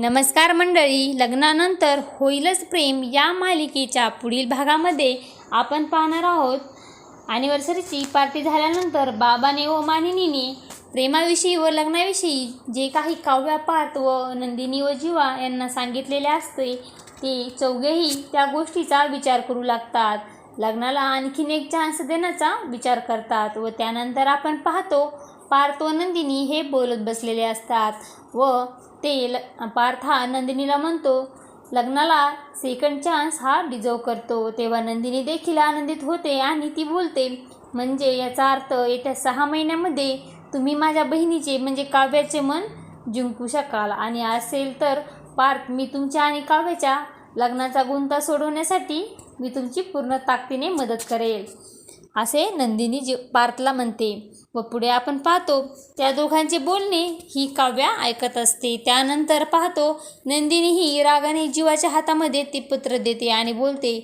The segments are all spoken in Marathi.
नमस्कार मंडळी लग्नानंतर होईलच प्रेम या मालिकेच्या पुढील भागामध्ये आपण पाहणार आहोत. ॲनिव्हर्सरीची पार्टी झाल्यानंतर बाबाने व मानिनीने प्रेमाविषयी व लग्नाविषयी जे काही काव्या व नंदिनी व जीवा यांना सांगितलेले असते ते चौघेही त्या गोष्टीचा विचार करू लागतात. लग्नाला आणखीन एक चान्स देण्याचा विचार करतात व त्यानंतर आपण पाहतो पार्थ व नंदिनी हे बोलत बसलेले असतात व ते ल पार्थ हा नंदिनीला म्हणतो लग्नाला सेकंड चान्स हा डिझर्व करतो. तेव्हा नंदिनी देखील आनंदित होते आणि ती बोलते म्हणजे याचा अर्थ येत्या सहा महिन्यामध्ये तुम्ही माझ्या बहिणीचे म्हणजे काव्याचे मन जिंकू शकाल. आणि असेल तर पार्थ मी तुमच्या आणि काव्याच्या लग्नाचा गुंता सोडवण्यासाठी मी तुमची पूर्ण ताकदीने मदत करेल. असे नंदिनी जी पार्थला म्हणते. व पुढे आपण पाहतो त्या दोघांचे बोलणे ही काव्या ऐकत असते. त्यानंतर पाहतो नंदिनी ही रागाने जीवाच्या हातामध्ये ते पत्र देते आणि बोलते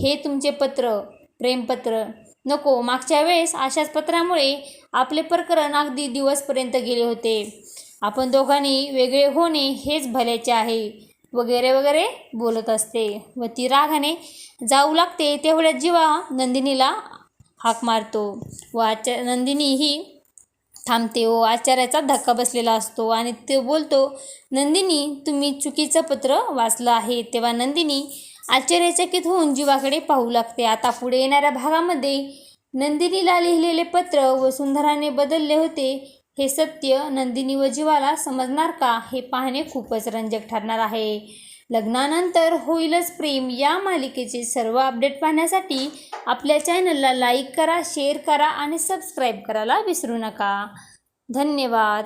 हे तुमचे पत्र प्रेमपत्र. नको मागच्या वेळेस अशाच पत्रामुळे आपले प्रकरण अगदी दिवसपर्यंत गेले होते. आपण दोघांनी वेगळे होणे हेच भल्याचे आहे. वगैरे वगैरे बोलत असते. व ती रागाने जाऊ लागते तेवढ्या जीवा नंदिनीला हाक मारतो व आचार नंदिनीही थांबते व आचार्याचा धक्का बसलेला असतो आणि ते बोलतो नंदिनी तुम्ही चुकीचं पत्र वाचलं आहे. तेव्हा नंदिनी आश्चर्यचकित होऊन जीवाकडे पाहू लागते. आता पुढे येणाऱ्या भागामध्ये नंदिनीला लिहिलेले पत्र व सुंदराने बदलले होते. हे सत्य नंदिनी व जीवाला समजणार का? हे पाहणे खूपच रंजक ठरणार आहे. लग्नानंतर होईलच प्रेम. या मालिकेचे सर्व अपडेट पाहण्यासाठी आपल्या चॅनलला लाईक करा शेअर करा आणि सबस्क्राईब करायला विसरू नका. धन्यवाद.